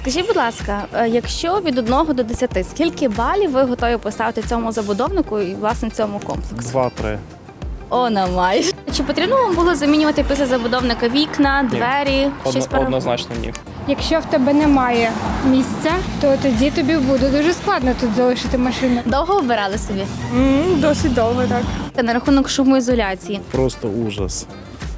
Скажіть, будь ласка, е, якщо від 1 до 10, скільки балів ви готові поставити цьому забудовнику і власне цьому комплексу? Два-три. О, на. Чи потрібно вам було замінювати після забудовника вікна, двері, щось Одно, пере- однозначно ні. Якщо в тебе немає місця, то тоді тобі буде дуже складно тут залишити машину. Довго обирали собі? досить довго, так. Та на рахунок шумоізоляції. Просто ужас.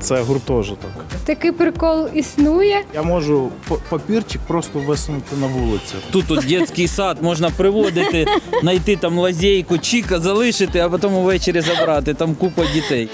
Це гуртожиток. Такий прикол існує. Я можу папірчик просто висунути на вулицю. Тут от дитячий сад можна приводити, знайти там лазейку, чіка залишити, а потім увечері забрати. Там купа дітей.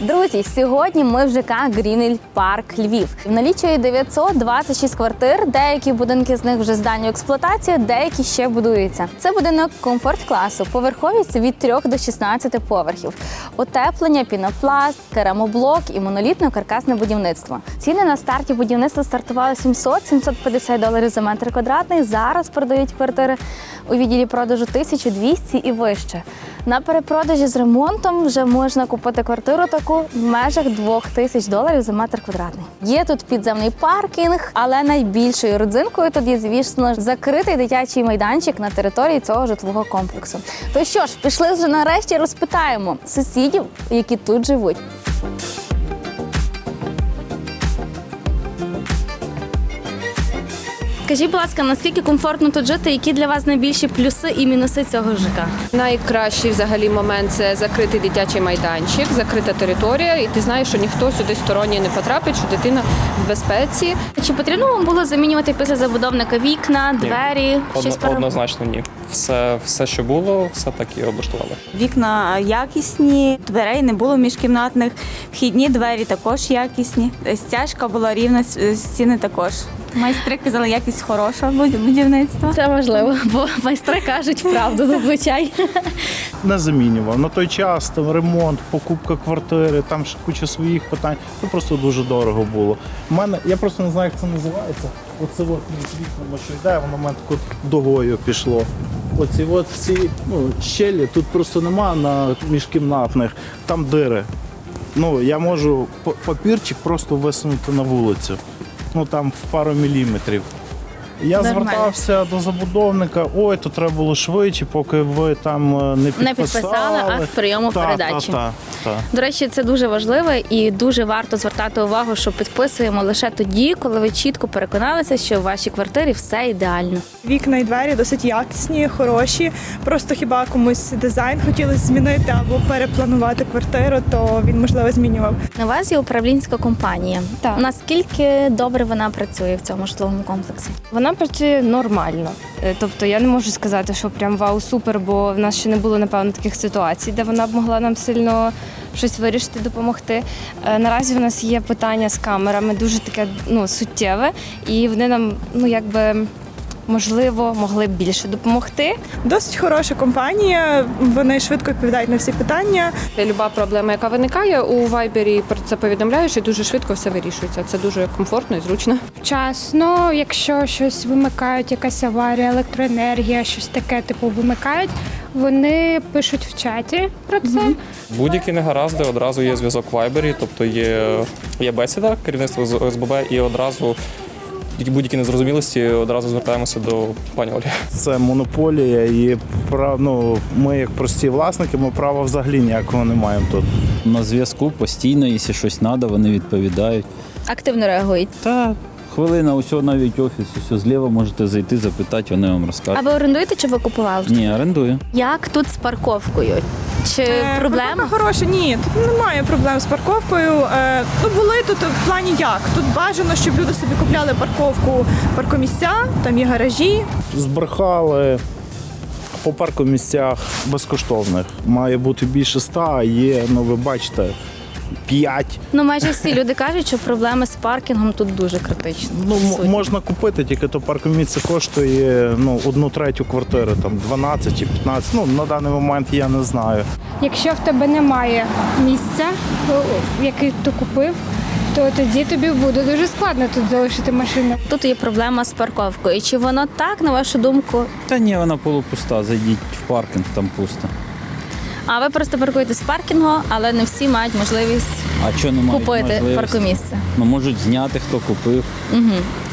Друзі, сьогодні ми в ЖК Грінель Парк Львів. Налічує 926 квартир. Деякі будинки з них вже здані в експлуатацію, деякі ще будуються. Це будинок комфорт класу, поверховість від 3 до 16 поверхів, утеплення, пінопласт, керамоблок і монолітно-каркасне будівництво. Ціни на старті будівництва стартували 700-750 доларів за метр квадратний. Зараз продають квартири у відділі продажу 1200 і вище. На перепродажі з ремонтом вже можна купити квартиру таку в межах 2000 доларів за метр квадратний. Є тут підземний паркінг, але найбільшою родзинкою тут є, звісно, закритий дитячий майданчик на території цього житлового комплексу. То що ж, пішли вже нарешті розпитаємо сусідів, які тут живуть. Скажіть, будь ласка, наскільки комфортно тут жити? Які для вас найбільші плюси і мінуси цього ЖК? Найкращий взагалі момент це закритий дитячий майданчик, закрита територія, і ти знаєш, що ніхто сюди сторонній не потрапить, що дитина в безпеці. Чи потрібно вам було замінювати після забудовника вікна, двері, щось Одно, пере- однозначно ні. Все, все, що було, все так і облаштували. Вікна якісні, дверей не було міжкімнатних, вхідні двері також якісні. Стяжка була рівна, стіни також. Майстри казали, якість хороша будівництва. Це важливо, бо майстри кажуть правду зазвичай. Не замінював. На той час там ремонт, покупка квартири, там ще куча своїх питань. Це просто дуже дорого було. У мене, я просто не знаю, як це називається. Оце от вікнами, що йде, воно в мене так от дугою пішло. Оці от всі ну, щелі, тут просто нема на міжкімнатних, там дири. Ну, я можу папірчик просто висунути на вулицю. Ну там в пару міліметрів. Я Нормально. звертався до забудовника, ой, то треба було швидше, поки ви там е, не підписали. Не підписали акт прийому Та, передачі. Та, та, та. До речі, це дуже важливо і дуже варто звертати увагу, що підписуємо лише тоді, коли ви чітко переконалися, що в вашій квартирі все ідеально. Вікна і двері досить якісні, хороші. Просто хіба комусь дизайн хотілося змінити або перепланувати квартиру, то він можливо змінював. На вас є управлінська компанія. Так. Наскільки добре вона працює в цьому житловому комплексі? Вона працює нормально. Е, Тобто я не можу сказати, що прям вау, супер, бо в нас ще не було напевно таких ситуацій, де вона б могла нам сильно щось вирішити, допомогти. Е, Наразі в нас є питання з камерами, дуже таке ну, суттєве, і вони нам, ну якби. Можливо, могли б більше допомогти. Досить хороша компанія. Вони швидко відповідають на всі питання. Люба проблема, яка виникає у вайбері, про це повідомляєш і дуже швидко все вирішується. Це дуже комфортно і зручно. Вчасно, якщо щось вимикають, якась аварія, електроенергія, щось таке, типу, вимикають, вони пишуть в чаті про це. Будь-які негаразди одразу є зв'язок в Viber, тобто є, є бесіда, керівництво з ОСББ, і одразу будь-які незрозумілості одразу звертаємося до пані Олі. Це монополія, і прав, ну, ми, як прості власники, ми права взагалі ніякого не маємо тут. На зв'язку постійно, якщо щось треба, вони відповідають. Активно реагують. Та хвилина, усього навіть офіс, усе зліва можете зайти, запитати, вони вам розкажуть. А ви орендуєте чи ви купували? Ні, орендую. Як тут з парковкою? Чи Е, проблема? Хороша. Ні, тут немає проблем з парковкою. Е, Ну були тут в плані як. Тут бажано, щоб люди собі купляли парковку, паркомісця, там є гаражі. Збрехали по паркомісцях безкоштовних. Має бути більше ста, а є, ну ви бачите, п'ять. Ну майже всі люди кажуть, що проблеми з паркінгом тут дуже критичні. Ну, м- Суть. можна купити, тільки то паркомісце коштує ну, одну третю квартири, там 12 чи 15. Ну, на даний момент я не знаю. Якщо в тебе немає місця, яке ти купив, то тоді тобі буде дуже складно тут залишити машину. Тут є проблема з парковкою. Чи воно так, на вашу думку? Та ні, вона полупуста. Зайдіть в паркінг, там пусто. А ви просто паркуєтесь з паркінгу, але не всі мають можливість А що немає? купити можливості? паркомісце. Ну можуть зняти, хто купив.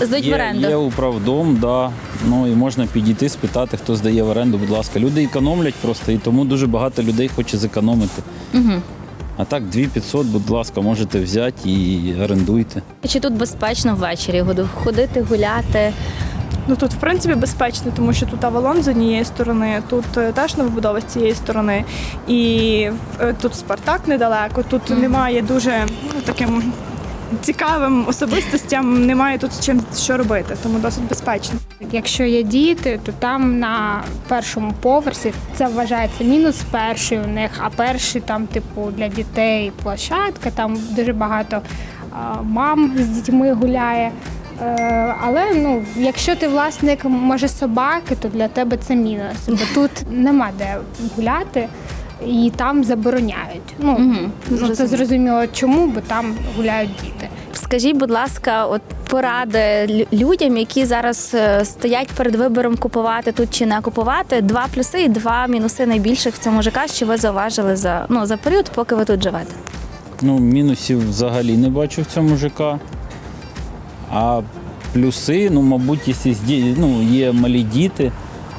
Здуть в Є, оренду. є управдом, да. Ну і можна підійти, спитати, хто здає в оренду, будь ласка. Люди економлять просто, і тому дуже багато людей хоче зекономити. Угу. А так, 2500, будь ласка, можете взяти і орендуйте. Чи тут безпечно ввечері году- ходити, гуляти? Ну тут в принципі безпечно, тому що тут Авалон з однієї сторони, тут е, теж новобудова з цієї сторони, і е, тут Спартак недалеко. Тут немає дуже ну, таким цікавим особистостям, немає тут з чим що робити, тому досить безпечно. Якщо є діти, то там на першому поверсі це вважається мінус перший у них, а перший там, типу, для дітей площадка, там дуже багато мам з дітьми гуляє. Е, Але ну, якщо ти власник може собаки, то для тебе це мінус. Бо тут нема де гуляти і там забороняють. Ну, ну це зрозуміло. зрозуміло чому, бо там гуляють діти. Скажіть, будь ласка, от поради людям, які зараз е, стоять перед вибором купувати тут чи не купувати. Два плюси і два мінуси найбільших в цьому ЖК, що ви зауважили за ну за період, поки ви тут живете. Ну, мінусів взагалі не бачу в цьому ЖК. А плюси, ну, мабуть, якщо ну, є малі діти,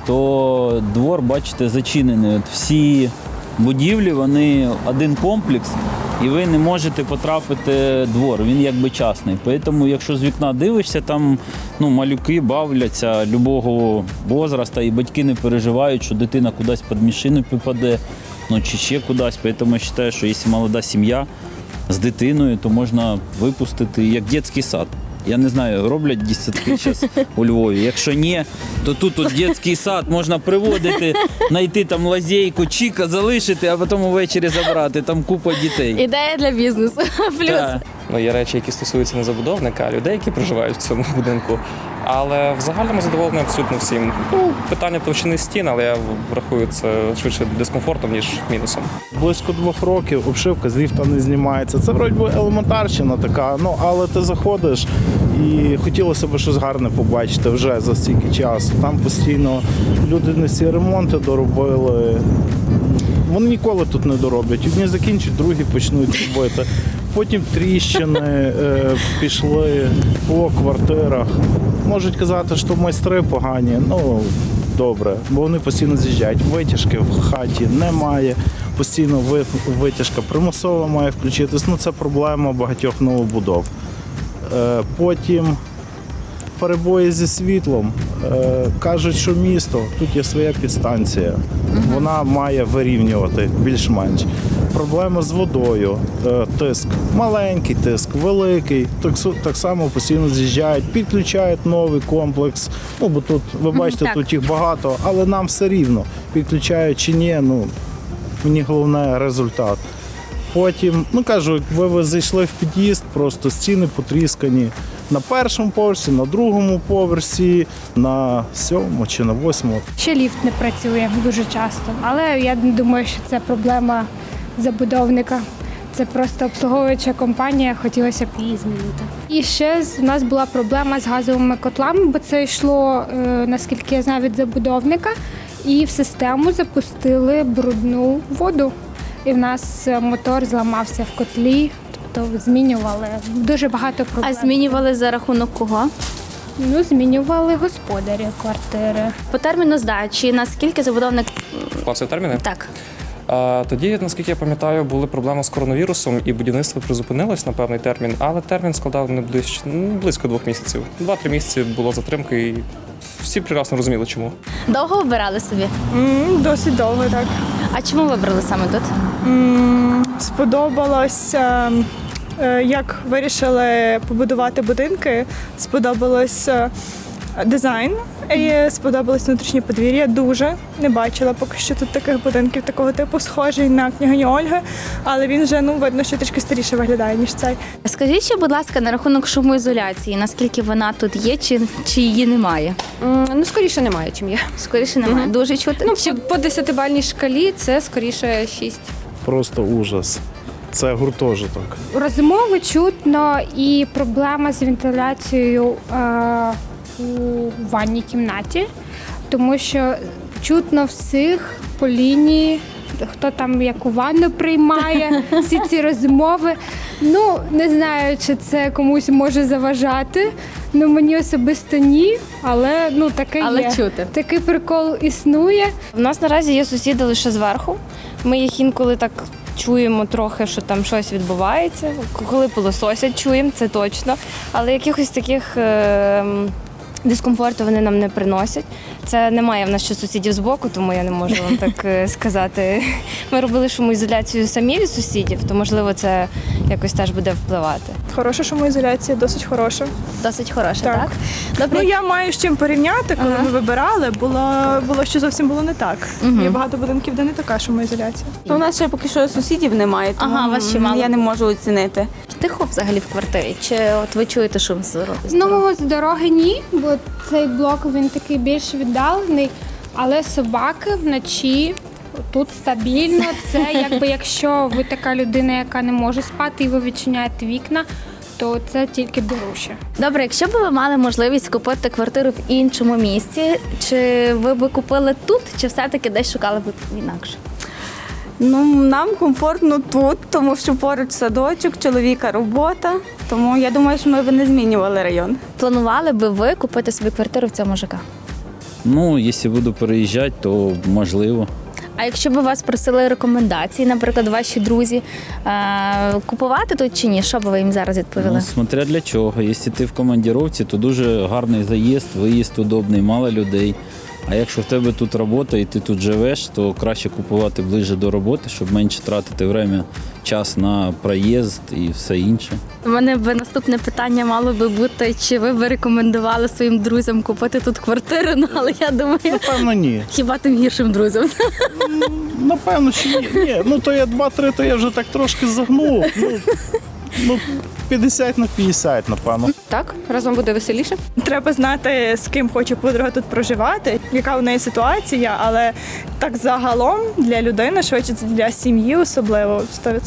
то двор, бачите, зачинений. От всі будівлі, вони один комплекс, і ви не можете потрапити двор. Він якби частний. Тому, якщо з вікна дивишся, там ну, малюки бавляться любого возраста, і батьки не переживають, що дитина кудись під машину попаде, ну чи ще кудись. Тому я вважаю, що якщо молода сім'я з дитиною, то можна випустити як дитячий сад. Я не знаю, роблять десятки зараз у Львові. Якщо ні, то тут от дитячий сад можна приводити, знайти там лазейку, чіка, залишити, а потім увечері забрати. Там купа дітей. Ідея для бізнесу. Плюс. Так. Ну, є речі, які стосуються не забудовника, а людей, які проживають в цьому будинку. Але в загальному задоволений абсолютно всім. Ну, питання товщини стін, але я врахую це швидше дискомфортом, ніж мінусом. Близько двох років обшивка з ліфта не знімається. Це вроді би елементарщина така, ну але ти заходиш і хотілося б щось гарне побачити вже за стільки часу. Там постійно люди не всі ремонти доробили. Вони ніколи тут не дороблять. Одні закінчать, другі почнуть робити. Потім тріщини е, пішли по квартирах. Можуть казати, що майстри погані. Ну добре, бо вони постійно з'їжджають. Витяжки в хаті немає. Постійно витяжка примусово має включитись. Ну це проблема багатьох новобудов. Е, потім перебої зі світлом. Е, кажуть, що місто тут є своя підстанція. Вона має вирівнювати більш-менш. Проблема з водою, е, тиск. Маленький тиск, великий. Так, так само постійно з'їжджають, підключають новий комплекс. Ну, бо тут, ви бачите, так. тут їх багато, але нам все рівно. Підключають чи ні, ну мені головне результат. Потім, ну кажу, ви зайшли в під'їзд, просто стіни потріскані на першому поверсі, на другому поверсі, на сьомому чи на восьмому. Ще ліфт не працює дуже часто, але я не думаю, що це проблема забудовника. Це просто обслуговуюча компанія, хотілося б її змінити. І ще у нас була проблема з газовими котлами, бо це йшло, е, наскільки я знаю, від забудовника, і в систему запустили брудну воду. І в нас е, мотор зламався в котлі, тобто змінювали дуже багато проблем. А змінювали за рахунок кого? Ну, змінювали господарі квартири. По терміну здачі, наскільки забудовник Вклався в терміни? так. А, тоді, наскільки я пам'ятаю, були проблеми з коронавірусом, і будівництво призупинилось на певний термін, але термін складав не ближче, ну, близько двох місяців. Два-три місяці було затримки, і всі прекрасно розуміли, чому. Довго вибирали собі? М, Досить довго так. А чому вибрали саме тут? Сподобалося, е, як вирішили побудувати будинки. Сподобалось дизайн, і сподобалось внутрішнє подвір'я. Дуже не бачила поки що тут таких будинків такого типу, схожий на княгиню Ольги, але він вже ну видно, що трішки старіше виглядає ніж цей. Скажіть ще, будь ласка, на рахунок шумоізоляції, наскільки вона тут є, чи, чи її немає? Ну, скоріше немає, чим є. Скоріше немає. Дуже чути. Ну, по десятибальній шкалі це скоріше 6. Просто ужас. Це гуртожиток. Розмови чутно і проблема з вентиляцією е, у ванній кімнаті, тому що чутно всіх по лінії, хто там яку ванну приймає, всі ці розмови. Ну, не знаю, чи це комусь може заважати. Ну, мені особисто ні, але ну таке Але є. чути. Такий прикол існує. В нас наразі є сусіди лише зверху. Ми їх інколи так чуємо трохи, що там щось відбувається. Коли пилососять, чуємо, це точно. Але якихось таких. Е- Дискомфорту вони нам не приносять. Це немає в нас ще сусідів збоку, тому я не можу вам так е, сказати. Ми робили шумоізоляцію самі від сусідів, то можливо це якось теж буде впливати. Хороша шумоізоляція, досить хороша. Досить хороше, так? Так. Добре. Ну я маю з чим порівняти, коли ми вибирали, було, було що зовсім було не так. Є багато будинків, де не така шумоізоляція. Ну, у нас ще поки що сусідів немає, тому Ага, вас ще мало. я не можу оцінити. Тихо взагалі в квартирі? Чи от ви чуєте шум з дороги? Ну, з дороги ні, бо цей блок він такий більш віддалений, але собаки вночі тут стабільно. Це якби якщо ви така людина, яка не може спати, і ви відчиняєте вікна, то це тільки беруще. Добре, якщо б ви мали можливість купити квартиру в іншому місці, чи ви б купили тут, чи все-таки десь шукали б інакше? Ну, нам комфортно тут, тому що поруч садочок, чоловіка робота. Тому я думаю, що ми б не змінювали район. Планували би ви купити собі квартиру в цьому ЖК? Ну, якщо буду переїжджати, то можливо. А якщо б вас просили рекомендації, наприклад, ваші друзі, е- купувати тут чи ні, що б ви їм зараз відповіли? Ну, смотря для чого. Якщо ти в командіровці, то дуже гарний заїзд, виїзд удобний, мало людей. А якщо в тебе тут робота і ти тут живеш, то краще купувати ближче до роботи, щоб менше тратити время, час на проїзд і все інше. У мене б наступне питання мало би бути, чи ви б рекомендували своїм друзям купити тут квартиру? Ну але я думаю, Напевно, ні. хіба тим гіршим друзям. Напевно, що ні. ні. Ну то я 2-3, то я вже так трошки загнув. Ну, ну 50 на 50, напевно. Так, разом буде веселіше. Треба знати, з ким хоче подруга тут проживати, яка у неї ситуація, але так загалом для людини, швидше для сім'ї особливо 100%.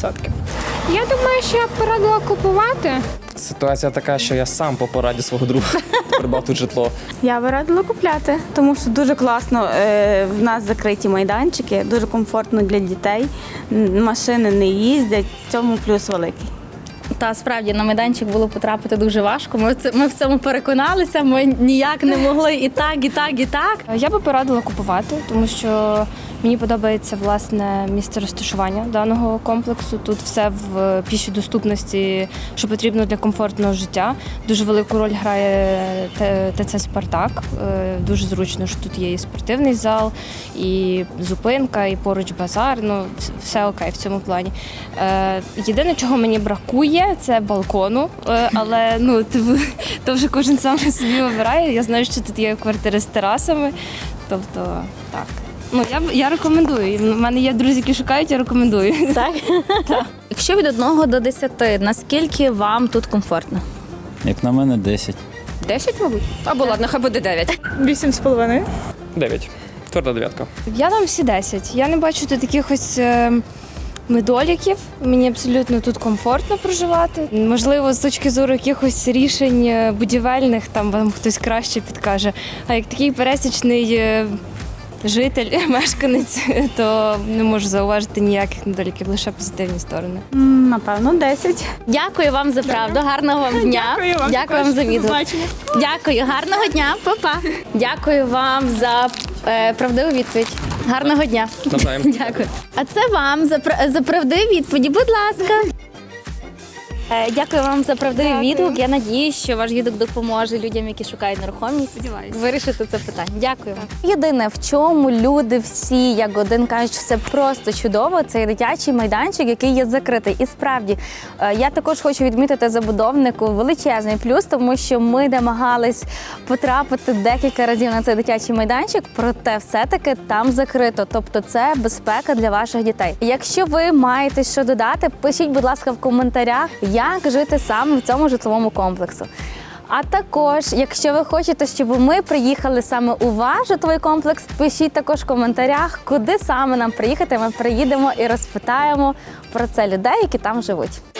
Я думаю, що я б порадила купувати. Ситуація така, що я сам по пораді свого друга придбав тут житло. Я би радила купляти, тому що дуже класно. е, В нас закриті майданчики, дуже комфортно для дітей. Машини не їздять. В цьому плюс великий. Та справді на майданчик було потрапити дуже важко. Ми це ми в цьому переконалися. Ми ніяк не могли і так, і так, і так. Я би порадила купувати, тому що мені подобається власне місце розташування даного комплексу. Тут все в пішій доступності, що потрібно для комфортного життя. Дуже велику роль грає ТЦ Спартак. Е, Дуже зручно, що тут є і спортивний зал, і зупинка, і поруч базар. Ну все окей в цьому плані. Е, Єдине, чого мені бракує, це балкону. Е, Але ну то вже кожен сам собі обирає. Я знаю, що тут є квартири з терасами. Тобто, так. Ну я я рекомендую. У мене є друзі, які шукають, я рекомендую. Так? Якщо від 1 до 10, наскільки вам тут комфортно? Як на мене, 10. 10, мабуть. Або ладно, хай буде 9. Вісім з половиною. Дев'ять. Тверда дев'ятка. Я дам всі 10. Я не бачу тут якихось. Недоліків, мені абсолютно тут комфортно проживати. Можливо, з точки зору якихось рішень е, будівельних там вам хтось краще підкаже. А як такий пересічний е, житель, мешканець, то не можу зауважити ніяких недоліків, лише позитивні сторони. Напевно, 10. Дякую вам за правду. Гарного вам дня. Дякую вам. Дякую вам за відгук. Дякую, гарного дня, Па-па. Дякую вам за е, правдиву відповідь. Гарного дня. Навзаєм. Дякую. А це вам за, пр- за правдиві відповіді. Будь ласка. Е, Дякую вам за правдивий Дякую. відгук. Я надіюсь, що ваш відгук допоможе людям, які шукають нерухомість, вирішити це питання. Дякую вам. Єдине, в чому люди всі, як один кажуть, що це просто чудово. Це дитячий майданчик, який є закритий. І справді, е, я також хочу відмітити забудовнику величезний плюс, тому що ми намагались потрапити декілька разів на цей дитячий майданчик, проте все-таки там закрито. Тобто, це безпека для ваших дітей. Якщо ви маєте що додати, пишіть, будь ласка, в коментарях, як жити саме в цьому житловому комплексу. А також, якщо ви хочете, щоб ми приїхали саме у ваш житловий комплекс, пишіть також в коментарях, куди саме нам приїхати. Ми приїдемо і розпитаємо про це людей, які там живуть.